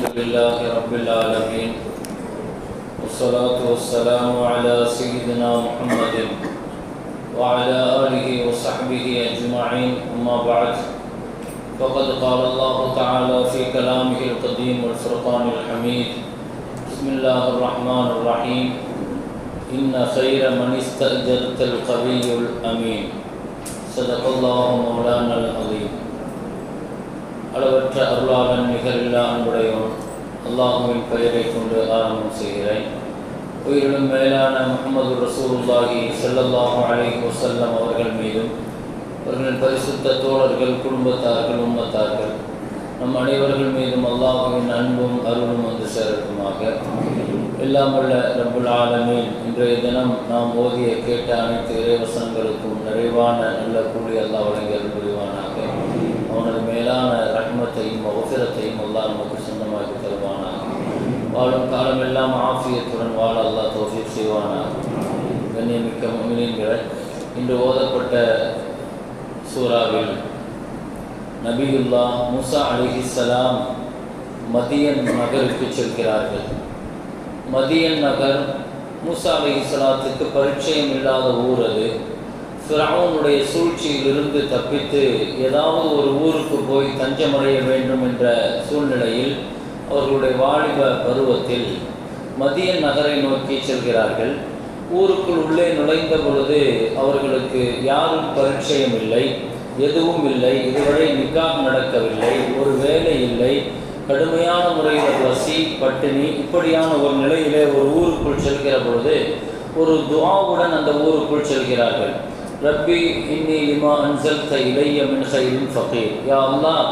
الحمد لله رب العالمين. والصلاة والسلام على سيدنا محمد وعلى آله وصحبه أجمعين. أما بعد فقد قال الله تعالى في كلامه القديم والفرقان الحميد بسم الله الرحمن الرحيم. إن خير من استأجرت القوي الأمين. صدق الله مولانا العظيم. அளவற்ற அருளாளன் நிகரில்லா அன்புடையவன். அல்லாஹுவின் பெயரை கொண்டு ஆரம்பம் செய்கிறேன். உயிரிலும் மேலான முகமது ரசூல்லாஹி செல்லல்லாஹு அலைஹி வஸல்லம் அவர்கள் மீதும் அவர்களின் பரிசுத்த தோழர்கள் குடும்பத்தார்கள் உம்மத்தார்கள் நம் அனைவர்கள் மீதும் அல்லாஹுவின் அன்பும் அருளும் வந்து சேர்க்குமாக எல்லாம் வல்ல ரப்புல் ஆலமீன் இன்றைய தினம் நாம் ஓதிய கேட்ட அனைத்து இறைவசங்களுக்கும் நிறைவான நல்ல கூலி அல்லாஹ் வழங்கி புரிவானாக. அவனது மேலான வாழும் காலமெல்லாம் ஆஃபியத்துடன் வாழ அல்லா தோஃபிக் செய்வானார் கண்ணியமிக்க முமினின்கள் இன்று ஓதப்பட்ட சூறாவில் நபியுல்லா முசா அலிஹிசலாம் மதியன் நகருக்கு செல்கிறார்கள். மதியன் நகர் மூசா அலிஹிஸ்ஸலாத்துக்கு பரிச்சயம் இல்லாத ஊர் அது. ஃபிரௌனுடைய சூழ்ச்சியிலிருந்து தப்பித்து ஏதாவது ஒரு ஊருக்கு போய் தஞ்சமடைய வேண்டும் என்ற சூழ்நிலையில் அவர்களுடைய வாலிப பருவத்தில் மதிய நகரை நோக்கி செல்கிறார்கள். ஊருக்குள் உள்ளே நுழைந்த பொழுது அவர்களுக்கு யாரும் பரிச்சயம் இல்லை எதுவும் இல்லை இதுவரை நிக்காக நடக்கவில்லை ஒரு வேலை இல்லை. கடுமையான முறையில் பசி பட்டினி இப்படியான ஒரு நிலையிலே ஒரு ஊருக்குள் செல்கிற பொழுது ஒரு துவாவுடன் அந்த ஊருக்குள் செல்கிறார்கள். ரப்பி இன்னி லிமா அன்சல் இளைய மின் ஃபகீர். யா அல்லாஹ்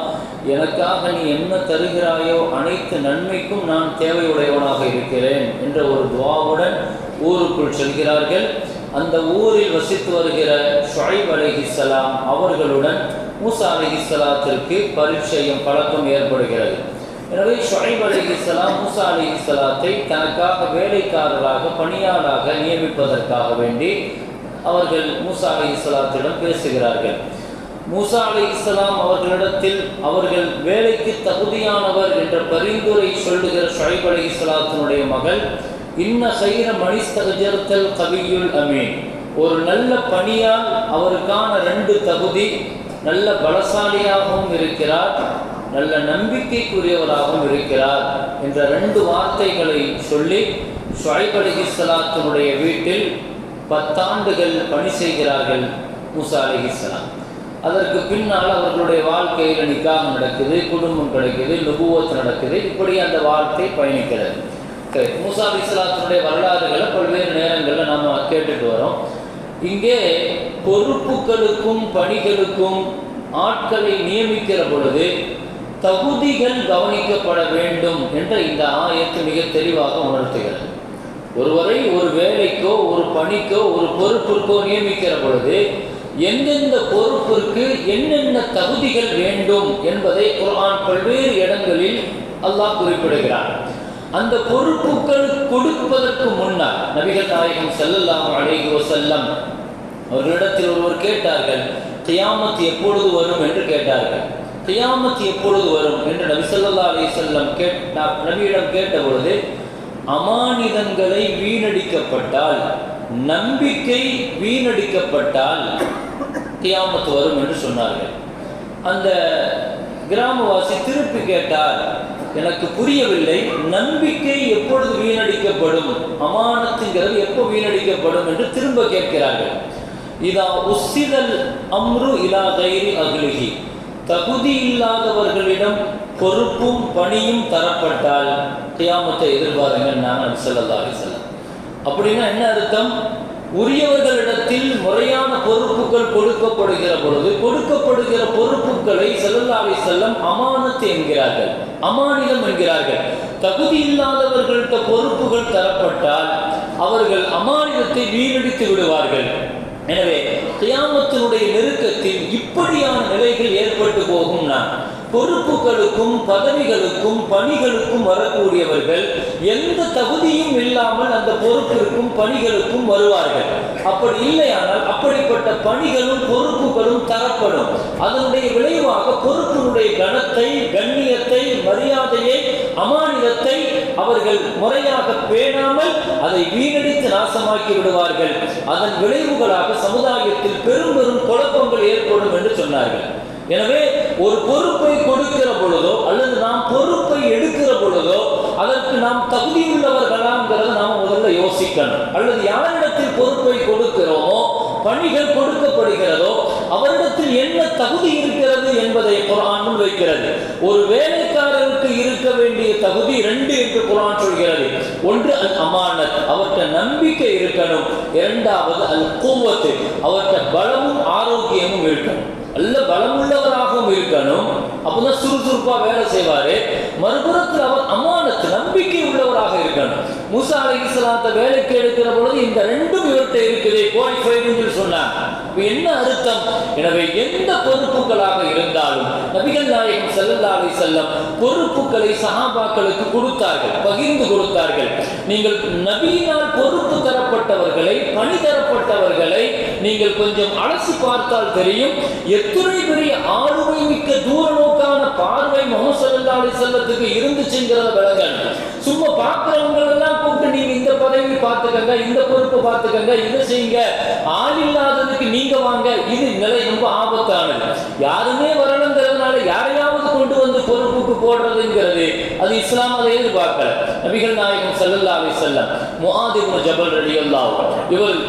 எனக்காக நீ என்ன தருகிறாயோ அனைத்து நன்மைக்கும் நான் தேவையுடையவனாக இருக்கிறேன் என்ற ஒரு துவாவுடன் ஊருக்குள் செல்கிறார்கள். அந்த ஊரில் வசித்து வருகிற ஷுஐப் அலிஹிஸ்லாம் அவர்களுடன் மூசா அலிஹிஸ்லாத்திற்கு பரிச்சயம் பழக்கம் ஏற்படுகிறது. எனவே ஷுஐப் அலிஹிஸ்லாம் மூசா அலிஹிஸ்லாத்தை தனக்காக வேலைக்காரராக பணியாளராக நியமிப்பதற்காக வேண்டி அவர்கள் மூசா அலிஹிஸ்லாத்திடம் பேசுகிறார்கள். மூசா அலி இஸ்லாம் அவர்களிடத்தில் அவர்கள் வேலைக்கு தகுதியானவர் என்ற பரிந்துரை சொல்லுகிற ஷொஹைப் அலி இஸ்லாத்தினுடைய மகள் இன்ன சைர மணிஸ்தகஜர்த்தல் கவியுல் அமீன். ஒரு நல்ல பணியால் அவருக்கான ரெண்டு தகுதி நல்ல பலசாலியாகவும் இருக்கிறார் நல்ல நம்பிக்கைக்குரியவராகவும் இருக்கிறார் என்ற ரெண்டு வார்த்தைகளை சொல்லி ஷொஹைப் அலி இஸ்லாத்தினுடைய வீட்டில் பத்தாண்டுகள் பணி செய்கிறார்கள் மூசா அலிஹிஸ்லாம் அதற்கு பின்னால் அவர்களுடைய வாழ்க்கையில் நிக்காக நடக்குது குடும்பம் கிடைக்குது நுபுவத் நடக்குது. இப்படி அந்த வாழ்க்கை பயணிக்கிறது. சரி மூசா இஸ்லாத்தினுடைய வரலாறுகளை பல்வேறு நேரங்களில் நாம் கேட்டுட்டு வரோம். இங்கே பொறுப்புகளுக்கும் பணிகளுக்கும் ஆட்களை நியமிக்கிற பொழுது தகுதிகள் கவனிக்கப்பட வேண்டும் என்ற இந்த ஆயத்து மிக தெளிவாக உணர்த்துகிறது. ஒருவரை ஒரு வேலைக்கோ ஒரு பணிக்கோ ஒரு பொறுப்பிற்கோ நியமிக்கிற பொழுது எந்தெந்த பொறுப்பிற்கு என்னென்ன தகுதிகள் வேண்டும் என்பதை குர்ஆன் பல்வேறு இடங்களில் அல்லாஹ் குறிப்பிடுகிறார். அந்த பொறுப்புகள் கொடுப்பதற்கு முன்னால் நபிகள் நாயகம் செல்லல்லாம் அலைஹி செல்லம் அவர்களிடத்தில் ஒருவர் கேட்டார்கள் கியாமத் எப்பொழுது வரும்? என்று கேட்டார்கள். கியாமத் எப்பொழுது வரும்? என்று நபி சொல்லா அலி செல்லம் கேட்டா நபியிடம் கேட்ட பொழுது அமானிதங்களை வீணடிக்கப்பட்டால் நம்பிக்கை வீணடிக்கப்பட்டால் கியாமத்து வரும் என்று சொன்னார்கள். அந்த கிராமவாசி திருப்பி கேட்டார் எனக்கு புரியவில்லை நம்பிக்கை எப்பொழுது வீணடிக்கப்படும்? அமானத்துங்கிறது எப்போ வீணடிக்கப்படும்? என்று திரும்ப கேட்கிறார்கள். இதா உசிதல் அம்ரு இலா கைரி அகிலிகி தகுதி இல்லாதவர்களிடம் பொறுப்பும் பணியும் தரப்பட்டால் கியாமத்தை எதிர்பாருங்கள் நான் செல்லலாக செல்ல அப்படின்னா என்ன அர்த்தம்? உரியவர்களிடத்தில் முறையான பொறுப்புகள் கொடுக்கப்படுகிற பொழுது கொடுக்கப்படுகிற பொறுப்புகளை செல்லாவை செல்லம் அமானத்து என்கிறார்கள். அமானிதம் என்கிறார்கள். தகுதி இல்லாதவர்கள்ட்ட பொறுப்புகள் தரப்பட்டால் அவர்கள் அமானிதத்தை வீணடித்து விடுவார்கள். எனவே கியாமத்தினுடைய நெருக்கத்தில் இப்படியான நிலைகள் ஏற்பட்டு போகும் நான் பொறுப்புகளுக்கும் பதவிகளுக்கும் பணிகளுக்கும் வரக்கூடியவர்கள் எந்த தகுதியும் இல்லாமல் அந்த பொறுப்பிற்கும் பணிகளுக்கும் வருவார்கள். அப்படி இல்லையானால் அப்படிப்பட்ட பணிகளும் பொறுப்புகளும் தரப்படும். அதனுடைய விளைவாக பொறுப்பினுடைய கனத்தை கண்ணியத்தை மரியாதையை அமானிதத்தை அவர்கள் முறையாக பேணாமல் அதை வீணடித்து நாசமாக்கி விடுவார்கள். அதன் விளைவுகளாக சமுதாயத்தில் பெரும் பெரும் குழப்பங்கள் ஏற்படும் என்று சொன்னார்கள். எனவே ஒரு பொறுப்பை கொடுக்கிற பொழுதோ அல்லது நாம் பொறுப்பை எடுக்கிற பொழுதோ அதற்கு நாம் தகுதியுள்ளவர்களாங்கிறத நாம் முதல்ல யோசிக்கணும். அல்லது யாரிடத்தில் பொறுப்பை கொடுக்கிறோமோ பணிகள் கொடுக்கப்படுகிறதோ அவரிடத்தில் என்ன தகுதி இருக்கிறது என்பதை குரான் வைக்கிறது. ஒரு வேலைக்காரருக்கு இருக்க வேண்டிய தகுதி ரெண்டு என்று குரான் சொல்கிறது. ஒன்று அல் அமானத் அவர்கிட்ட நம்பிக்கை இருக்கணும். இரண்டாவது அல் கூவத்து அவர்கிட்ட பலமும் ஆரோக்கியமும் இருக்கணும். நல்ல பலமுள்ளவராகவும் இருக்கணும். அப்பதான் சுறுசுறுப்பா வேலை செய்வாரு. மறுபுறத்தில் அவர் அமானத்து நம்பிக்கை உள்ளவராக இருக்கணும். மூசா அலைஹிஸ்ஸலாத்தை வேலைக்கு எடுக்கிற பொழுது இந்த ரெண்டும் இவர்கிட்ட இருக்குது. குவாலிஃபைடு சொன்னாங்க. இப்ப என்ன அர்த்தம்? எனவே எந்த பொறுப்புகளாக இருந்தாலும் நபிகள் நாயகம் ஸல்லல்லாஹு அலைஹி வஸல்லம் பொறுப்புகளை சஹாபாக்களுக்கு கொடுத்தார்கள் பகிர்ந்து கொடுத்தார்கள். நீங்கள் நபியினால் பொறுப்பு தரப்பட்டவர்களை பணி தரப்பட்டவர்களை நீங்கள் கொஞ்சம் அலசி பார்த்தால் தெரியும் எத்துணை பெரிய ஆளுமை மிக்க தூர நோக்கான பார்வை முகமது ஸல்லல்லாஹு அலைஹி இருந்துச்சுங்கிறத விளங்க சும்மா பார்க்கிறவங்க எல்லாம் கூப்பிட்டு நீங்க இந்த பதவி பார்த்துக்கங்க இந்த பொறுப்பு பார்த்துக்கங்க இதை செய்யுங்க. ஆள் இல்லாததுக்கு நீங்க வாங்க இது நிலை ரொம்ப ஆபத்தானது. யாருமே வரணுங்கிறதுனால யாரையா கொண்டு வந்து பொறுப்புக்கு போடுறதுங்கிறது அது இஸ்லாம் அதை எதிர்பார்க்கல. நபிகள் நாயகம் ஸல்லல்லாஹு அலைஹி வஸல்லம் முஆத் ஜபல் ரலியல்லாஹு அன்ஹு இவர்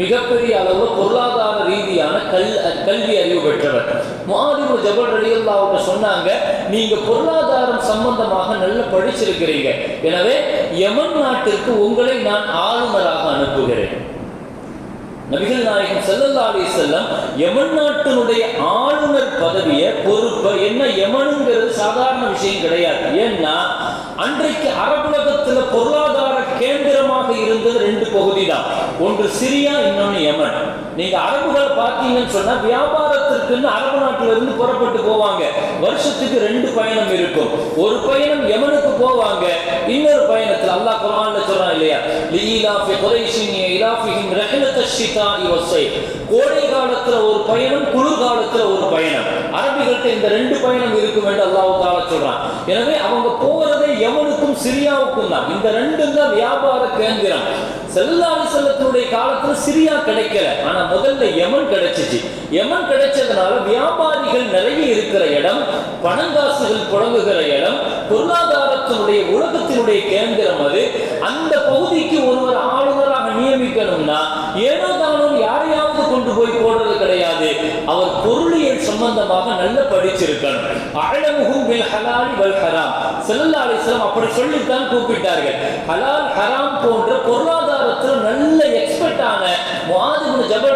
மிகப்பெரிய அளவு பொருளாதார ரீதியான கல் கல்வி அறிவு பெற்றவர். முஆத் ஜபல் ரலியல்லாஹு அன்ஹு சொன்னாங்க நீங்க பொருளாதாரம் சம்பந்தமாக நல்ல படிச்சிருக்கிறீங்க. எனவே யமன் நாட்டிற்கு உங்களை நான் ஆளுநராக அனுப்புகிறேன். நபிகள் நாயகம் செல்லல்லா அலி செல்லம் யமன் நாட்டினுடைய ஆளுநர் பதவியை பொறுப்பை என்ன யமனுங்கிறது சாதாரண விஷயம் கிடையாது. ஏன்னா அன்றைக்கு அரபுலகத்துல பொருளாதார கேந்திரமாக இருந்தது ரெண்டு பகுதி தான் ஒன்று சிரியா இன்னொன்று யமன். நீங்க அரபுகளை பார்த்தீங்கன்னு சொன்னா வியாபாரத்திற்குன்னு அரபு நாட்டில இருந்து புறப்பட்டு போவாங்க. வருஷத்துக்கு ரெண்டு பயணம் இருக்கும். ஒரு பயணம் யமனுக்கு போவாங்க. இன்னொரு பயணத்தில் அல்லாஹ் குரான்ல சொல்றான் இல்லையா? லீலாஃபி குரைஷின் இலாஃபிஹிம் ரஹ்லத்த ஷிதாஇ வஸ்ஸைஃப் கோடை காலத்துல ஒரு பயணம் குளிர்காலத்துல ஒரு பயணம். அரபிகள்ட்ட இந்த ரெண்டு பயணம் இருக்கும் என்று அல்லாஹு தாலா சொல்றான். எனவே அவங்க போறதே எவனுக்கும் சிரியாவுக்கும் தான். இந்த ரெண்டும் தான் வியாபார கேந்திரம். செல்லாவி செல்லத்தினுடைய காலத்துல சிரியா கிடைக்கல. ஆனா முதல்ல யமன் கிடைச்சிச்சு. யமன் கிடைச்சதுனால வியாபாரிகள் நிறைய இருக்கிற இடம் பணங்காசுகள் புழங்குகிற இடம் பொருளாதாரத்தினுடைய உலகத்தினுடைய கேந்திரம் அது. அந்த பகுதிக்கு ஒருவர் ஆளுநராக நியமிக்கணும்னா ஏனோ தானோ யாரையாவது கொண்டு போய் போடுறது கிடையாது. அவர் பொருளியல் சம்பந்தமாக நல்ல படிச்சிருக்கணும். அழமுகும் பில் ஹலால் வல் ஹராம் ஸல்லல்லாஹு அலைஹி அப்படி சொல்லித்தான் கூப்பிட்டார்கள். ஹலால் ஹராம் போன்ற பொருளாதாரத்தில் நல்ல எக்ஸ்பர்ட் ஆன முஆத் இப்னு ஜபல்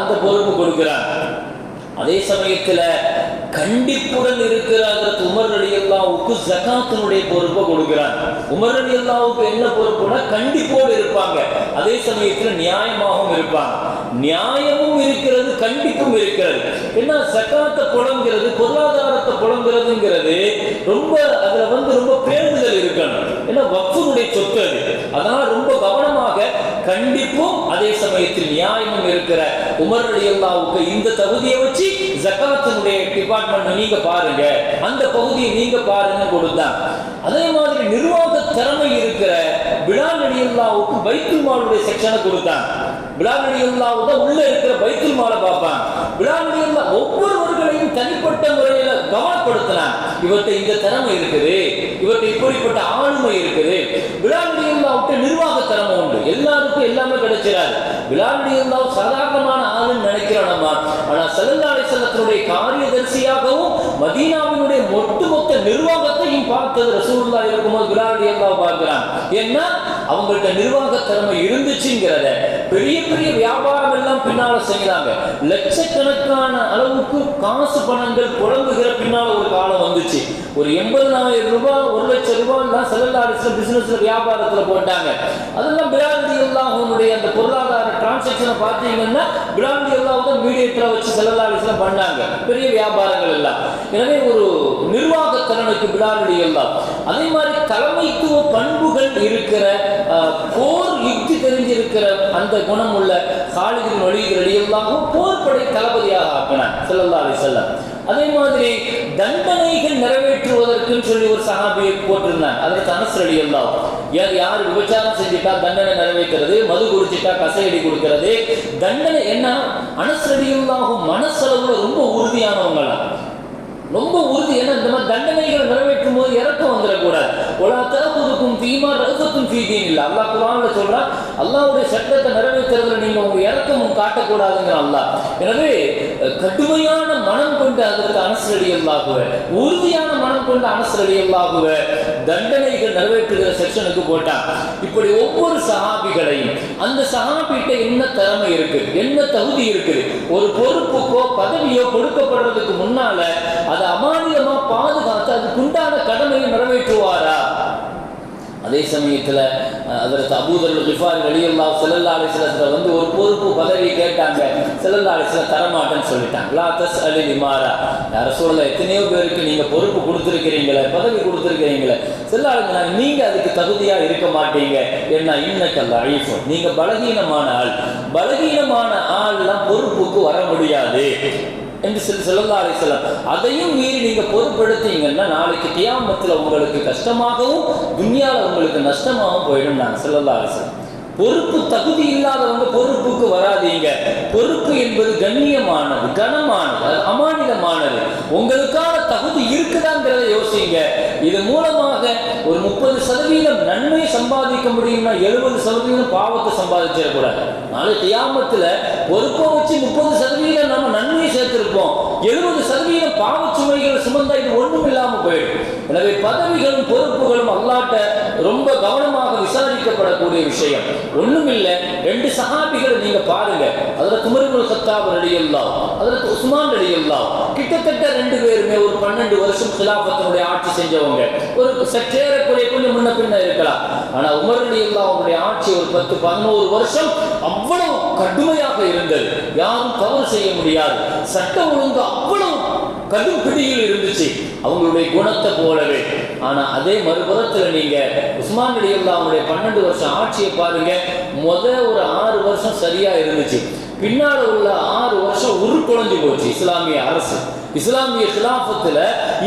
அந்த பொறுப்பு கொடுக்கிறார். அதே சமயத்துல கண்டிப்புடன் இருக்கிற அதற்கு உமர் அலி அல்லாவுக்கு ஜகாத்தினுடைய பொறுப்பை கொடுக்கிறார். உமர் அலி அல்லாவுக்கு என்ன பொறுப்புனா கண்டிப்போடு இருப்பாங்க. அதே சமயத்தில் நியாயமாகவும் இருப்பாங்க. நியாயமும் இருக்கிறது கண்டிப்பும் இருக்கிறது. என்ன ஜகாத்தை புலங்கிறது பொருளாதாரத்தை புலங்கிறதுங்கிறது ரொம்ப அதுல வந்து ரொம்ப பேருந்துகள் இருக்கணும். ஏன்னா வக்ஃபுடைய சொத்து அது. அதனால ரொம்ப கவனமாக கண்டிப்பும் அதே சமயத்தில் நியாயமும் இருக்கிற உமர் அல்லாவுக்கு இந்த தகுதியை வச்சு ஜக்காத்தினுடைய டிபார்ட்மெண்ட் நீங்க பாருங்க. அந்த பகுதியை நீங்க பாருங்க கொடுத்தான் அதே மாதிரி நிர்வாக திறமை இருக்கிற விழா அலி பைத்துல் மாலுடைய செக்ஷனை கொடுத்தாங்க பிலால் தான் உள்ள இருக்கிற பைத்தில் மாலை பார்ப்பான் பிலால் ஒவ்வொருவர்களையும் தனிப்பட்ட முறையில கவனப்படுத்தினான் இவர்கிட்ட இந்த திறமை இருக்குது. இவர்கிட்ட இப்படிப்பட்ட ஆளுமை இருக்குது. பிலால் நிர்வாக திறமை உண்டு. எல்லாருக்கும் எல்லாமே கிடைச்சிடாது. பிலால் சாதாரணமான ஆளுன்னு நினைக்கிறோம் நம்ம. ஆனா ஸல்லல்லாஹு செல்லத்தினுடைய காரியதரிசியாகவும் மதீனாவினுடைய ஒட்டுமொத்த நிர்வாகத்தையும் பார்த்தது ரசூல்லா இருக்கும்போது பிலால் பார்க்கிறான் ஏன்னா அவங்கள்ட்ட நிர்வாக திறமை இருந்துச்சுங்கிறத பெரிய பெரிய வியாபாரம் எல்லாம் பின்னால செய்யறாங்க. லட்சக்கணக்கான அளவுக்கு காசு பணங்கள் புழங்குகிற பின்னால ஒரு காலம் வந்துச்சு. ஒரு எண்பதனாயிரம் ரூபாய் ஒரு லட்சம் ரூபாய் எல்லாம் செல்லல்லாரிஸ்ல பிசினஸ்ல வியாபாரத்துல போட்டாங்க. அதெல்லாம் பிராந்தி எல்லாம் அவனுடைய அந்த பொருளாதார டிரான்சாக்சனை பார்த்தீங்கன்னா பிராந்தி எல்லாம் வந்து மீடியேட்டரை வச்சு செல்லல்லாரிஸ்ல பண்ணாங்க. பெரிய வியாபாரங்கள் எல்லாம். எனவே ஒரு நிர்வாக திறனுக்கு பிலாலுடி எல்லாம் அதே மாதிரி தலைமைத்துவ பண்புகள் இருக்கிற போர் யுக்தி தெரிஞ்சிருக்கிற அந்த குணம் உள்ள காலிதின் வழிகள் எல்லாமும் போர்படை தளபதியாக ஆக்கினார் ஸல்லல்லாஹு அதே மாதிரி தண்டனைகள் நிறைவேற்றுவதற்குன்னு சொல்லி ஒரு சகாபியை போட்டிருந்தாங்க. அதற்கு அனஸ் எல்லாம் யார் யார் விபச்சாரம் செஞ்சுட்டா தண்டனை நிறைவேற்றுறது மது குடிச்சிட்டா கசையடி கொடுக்கிறது தண்டனை என்ன? அனஸ் மனசளவுல ரொம்ப உறுதியானவங்களா ரொம்ப உறுதி. ஏன்னா இந்த மாதிரி தண்டனைகளை நிறைவேற்றும் போது இறக்கம் வந்துடக்கூடாது. ஒலா தரப்புதுக்கும் தீமா ரகுக்கும் தீதீன் இல்லை அல்லாஹ் குரான்ல சொல்றா அல்லாவுடைய சட்டத்தை நிறைவேற்றுறதுல நீங்க உங்க இறக்கமும் காட்டக்கூடாதுங்கிற அல்லா எனவே கடுமையான மனம் கொண்டு அதற்கு அனசரடி உறுதியான மனம் கொண்டு அனசரடி அல்லாகுவ தண்டனைகள் நிறைவேற்றுகிற செக்ஷனுக்கு போட்டான். இப்படி ஒவ்வொரு சகாபிகளையும் அந்த சகாபிகிட்ட என்ன திறமை இருக்கு என்ன தகுதி இருக்குது? ஒரு பொறுப்புக்கோ பதவியோ கொடுக்கப்படுறதுக்கு முன்னால அமானியமா பாதுகாத்து அதுக்குண்டான கடமையை நிறைவேற்றுவாரா? அதே சமயத்துல அதில் அதற்கு அபூதர் கிஃபார் வெளியல்லா செல்லல்லா அலிஸ்லத்தில் வந்து ஒரு பொறுப்பு பதவி கேட்டாங்க. செல்லல்லா அலிஸ்ல தரமாட்டேன்னு சொல்லிட்டாங்க. லா தஸ் அலி லிமாரா. யார சூழல எத்தனையோ பேருக்கு நீங்க பொறுப்பு கொடுத்துருக்கிறீங்களே பதவி கொடுத்துருக்கிறீங்களே. செல்லாளுங்க நீங்க அதுக்கு தகுதியாக இருக்க மாட்டீங்க. என்ன இன்னக்கல்ல அழிஃபும் நீங்க பலகீனமான ஆள். பலகீனமான ஆள்லாம் பொறுப்புக்கு வர முடியாது. என்று சொல்லி சொல்லல்லா அலிஸ்லாம் அதையும் மீறி நீங்க பொருட்படுத்தீங்கன்னா நாளைக்கு கியாமத்துல உங்களுக்கு கஷ்டமாகவும் துன்யாவில் உங்களுக்கு நஷ்டமாகவும் போயிடும் நான் சொல்லல்லா அலிஸ்லாம் பொறுப்பு தகுதி இல்லாதவங்க பொறுப்புக்கு வராதீங்க. பொறுப்பு என்பது கண்ணியமானது கனமானது அமானிதமானது. உங்களுக்கான தகுதி இருக்குதாங்கிறத யோசிங்க. இது மூலமாக ஒரு முப்பது சதவீதம் நன்மை சம்பாதிக்க முடியும்னா எழுபது சதவீதம் பாவத்தை சம்பாதிச்சிடக்கூடாது. நாளை தியாமத்துல பொறுப்பை வச்சு முப்பது சதவீதம் நம்ம நன்மையை சேர்த்திருப்போம் எழுபது பாவ சுமைகள் சுமந்தா இது ஒன்றும் இல்லாம போயிடும். எனவே பதவிகளும் பொறுப்புகளும் அல்லாட்ட ரொம்ப கவனமாக விசாரிக்கப்படக்கூடிய விஷயம். ஒன்றும் இல்லை ரெண்டு சகாபிகளை நீங்க பாருங்க. அதுல குமரிமுல் சத்தாப் நடிகல்லாம் அதுல உஸ்மான் நடிகல்லாம் கிட்டத்தட்ட ரெண்டு பேருமே ஒரு பன்னெண்டு வருஷம் கிலாபத்தினுடைய ஆட்சி செஞ்சவங்க. ஒரு சற்றேறக்குறைய கொஞ்சம் முன்ன பின்ன இருக்கலாம். ஆனா உமர் நடிகல்லா அவருடைய ஆட்சி ஒரு பத்து பதினோரு வருஷம் அவ்வளவு கடுமையாக இருந்தது. யாரும் தவறு செய்ய முடியாது. சட்ட ஒழுங்கு அவ்வளவு கடும் பிடியில் இருந்துச்சு. அவங்களுடைய குணத்தை போலவே. ஆனா அதே மறுபுறத்துல நீங்க உஸ்மான் அலியல்லா அவங்களுடைய பன்னெண்டு வருஷம் ஆட்சியை பாருங்க. முத ஒரு ஆறு வருஷம் சரியா இருந்துச்சு. பின்னால உள்ள ஆறு வருஷம் உருக்குலைஞ்சு போச்சு இஸ்லாமிய அரசு. இஸ்லாமிய கிலாஃபத்துல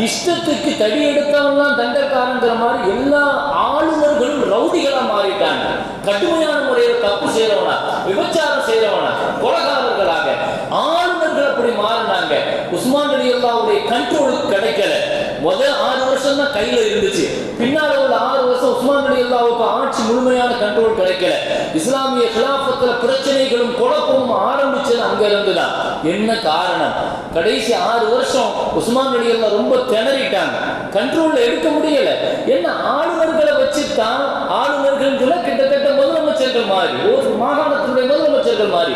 இஷ்டத்துக்கு தடி எடுத்தவன்லாம் தண்டக்காரங்கிற மாதிரி எல்லா ஆளுநர்களும் ரவுடிகளா மாறிட்டாங்க. கடுமையான முறையில் தப்பு செய்யறவனா விபச்சாரம் செய்யறவனா கொலகாரர்களாக. ஆளுநர்கள் அப்படி மாறினாங்க. உஸ்மான் அலி அல்லாவுடைய கண்ட்ரோலுக்கு கிடைக்கல. முதல் ஆறு வருஷம் தான் கையில இருந்துச்சு. பின்னால உள்ள ஆறு வருஷம் உஸ்மான் அலி அல்லாவுக்கு ஆட்சி முழுமையான கண்ட்ரோல் கிடைக்கல. இஸ்லாமிய கிலாபத்துல பிரச்சனைகளும் குழப்பமும் ஆரம்பிச்சது அங்க இருந்துதான் என்ன காரணம்? கடைசி ஆறு வருஷம் உஸ்மான் அலி அல்லா ரொம்ப திணறிட்டாங்க. கண்ட்ரோல்ல எடுக்க முடியல. என்ன ஆளுநர்களை வச்சுதான் ஆளுநர்கள் கிட்டத்தட்ட முதலமைச்சர்கள் மாதிரி ஒரு மாகாணத்தினுடைய முதலமைச்சர்கள் மாதிரி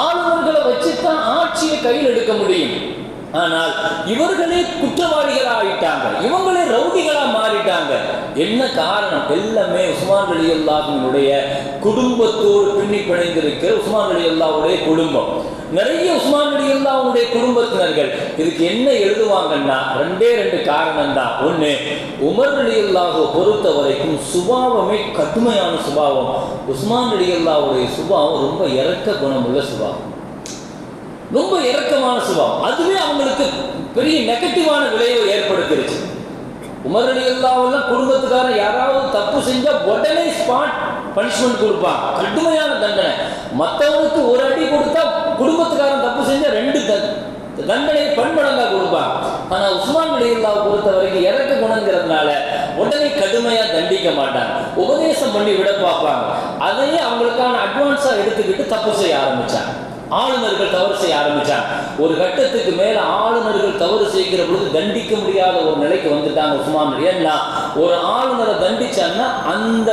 ஆளுநர்களை வச்சுதான் ஆட்சியை கையில் எடுக்க முடியும். ஆனால் இவர்களே குற்றவாளிகளாகிட்டாங்க இவங்களே ரவுடிகளா மாறிட்டாங்க. என்ன காரணம்? எல்லாமே உஸ்மான் அலி அல்லாஹினுடைய குடும்பத்தோடு பின்னி பிணைந்திருக்கிற உஸ்மான் அலி அல்லாவுடைய குடும்பம். நிறைய உஸ்மான் அலி அல்லாவுடைய குடும்பத்தினர்கள் இதுக்கு என்ன எழுதுவாங்கன்னா ரெண்டே ரெண்டு காரணம் தான் ஒன்று உமர் அலி அல்லாஹை பொறுத்த வரைக்கும் சுபாவமே கடுமையான சுபாவம். உஸ்மான் அலி அல்லாவுடைய சுபாவம் ரொம்ப இறக்க குணமுள்ள சுபாவம். ரொம்ப இறக்கமான சுபாவம். அதுவே அவங்களுக்கு பெரிய நெகட்டிவான விளைவை ஏற்படுத்திருச்சு. உமரடி அலி குடும்பத்துக்காரன் யாராவது தப்பு செஞ்சா உடனே ஸ்பாட் பனிஷ்மெண்ட் கொடுப்பான். கடுமையான தண்டனை. மற்றவங்களுக்கு ஒரு அடி கொடுத்தா குடும்பத்துக்காரன் தப்பு செஞ்சா ரெண்டு தண்டனை பன்மடங்கா கொடுப்பான். ஆனா உஸ்மான் அலி பொறுத்த வரைக்கும் இறக்க குணங்கிறதுனால உடனே கடுமையா தண்டிக்க மாட்டாங்க. உபதேசம் பண்ணி விட பார்ப்பாங்க. அதையே அவங்களுக்கான அட்வான்ஸா எடுத்துக்கிட்டு தப்பு செய்ய ஆரம்பிச்சாங்க. ஆளுநர்கள் தவறு செய்ய ஆரம்பிச்சாங்க. ஒரு கட்டத்துக்கு மேல ஆளுநர்கள் தவறு செய்கிற பொழுது தண்டிக்க முடியாத ஒரு நிலைக்கு வந்துட்டாங்க உஸ்மான் ஏன்னா ஒரு ஆளுநரை தண்டிச்சாங்கன்னா அந்த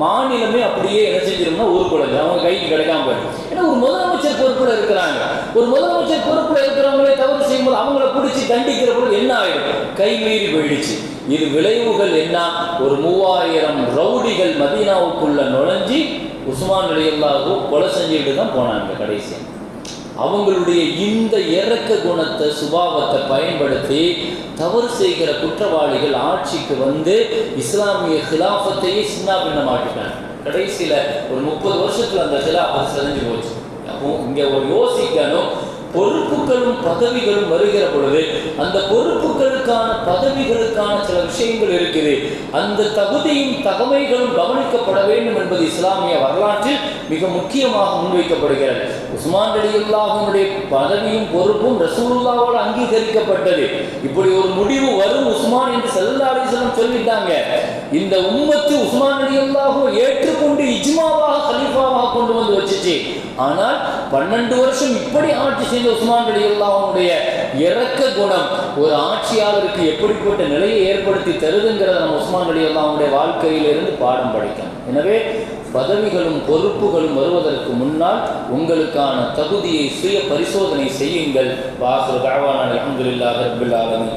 மாநிலமே அப்படியே என்ன செஞ்சிரும்னா ஊருக்குள்ள அவங்க கைக்கு கிடைக்காம போயிடும். ஏன்னா ஒரு முதலமைச்சர் பொறுப்புல இருக்கிறாங்க. ஒரு முதலமைச்சர் பொறுப்புல இருக்கிறவங்களே தவறு செய்யும்போது அவங்கள பிடிச்சி தண்டிக்கிற பொழுது என்ன ஆயிடும்? கை மீறி போயிடுச்சு. இது விளைவுகள் என்ன? ஒரு மூவாயிரம் ரவுடிகள் மதீனாவுக்குள்ள நுழைஞ்சி உஸ்மான் அலியல்லாவோ கொலை செஞ்சுட்டு தான் போனாங்க கடைசி. அவங்களுடைய இந்த இறக்க குணத்தை சுபாவத்தை பயன்படுத்தி தவறு செய்கிற குற்றவாளிகள் ஆட்சிக்கு வந்து இஸ்லாமிய கிலாஃபத்தையே சின்னாபின்னமாக்கிட்டாங்க கடைசியில் ஒரு முப்பது வருஷத்துல அந்த கிலாஃபத் செஞ்சு போச்சு. அப்போ இங்கே ஒரு யோசிக்கணும் பொறுப்புகளும் பதவிகளும் வருகிற பொழுது அந்த பொறுப்புகளுக்கான பதவிகளுக்கான சில விஷயங்கள் இருக்குது. அந்த தகுதியும் தகமைகளும் கவனிக்கப்பட வேண்டும் என்பது இஸ்லாமிய வரலாற்றில் மிக முக்கியமாக முன்வைக்கப்படுகிறது. உஸ்மான் அலியுல்லாஹனுடைய பதவியும் பொறுப்பும் ரசூலுல்லாவால் அங்கீகரிக்கப்பட்டது. இப்படி ஒரு முடிவு வரும் உஸ்மான் என்று செல்லா அலிசலம் சொல்லிட்டாங்க. இந்த உம்மத்து உஸ்மான் அலியுல்லாஹோ ஏற்றுக்கொண்டு இஜ்மாவாக கலீஃபாவாக கொண்டு வந்து வச்சுச்சு. ஆனால் பன்னெண்டு வருஷம் இப்படி ஆட்சி செய்த உஸ்மான் அலியுல்லாஹனுடைய இறக்க குணம் ஒரு ஆட்சியாளருக்கு எப்படிப்பட்ட நிலையை ஏற்படுத்தி தருதுங்கிறத நம்ம உஸ்மான் அலியுல்லாஹனுடைய வாழ்க்கையிலிருந்து பாடம் படிக்கணும். எனவே பதவிகளும் பொறுப்புகளும் வருவதற்கு முன்னால் உங்களுக்கான தகுதியை சுய பரிசோதனை செய்யுங்கள் வாசல் கழவான அலமதுல்லாஹ் ரபுல்லாலமின்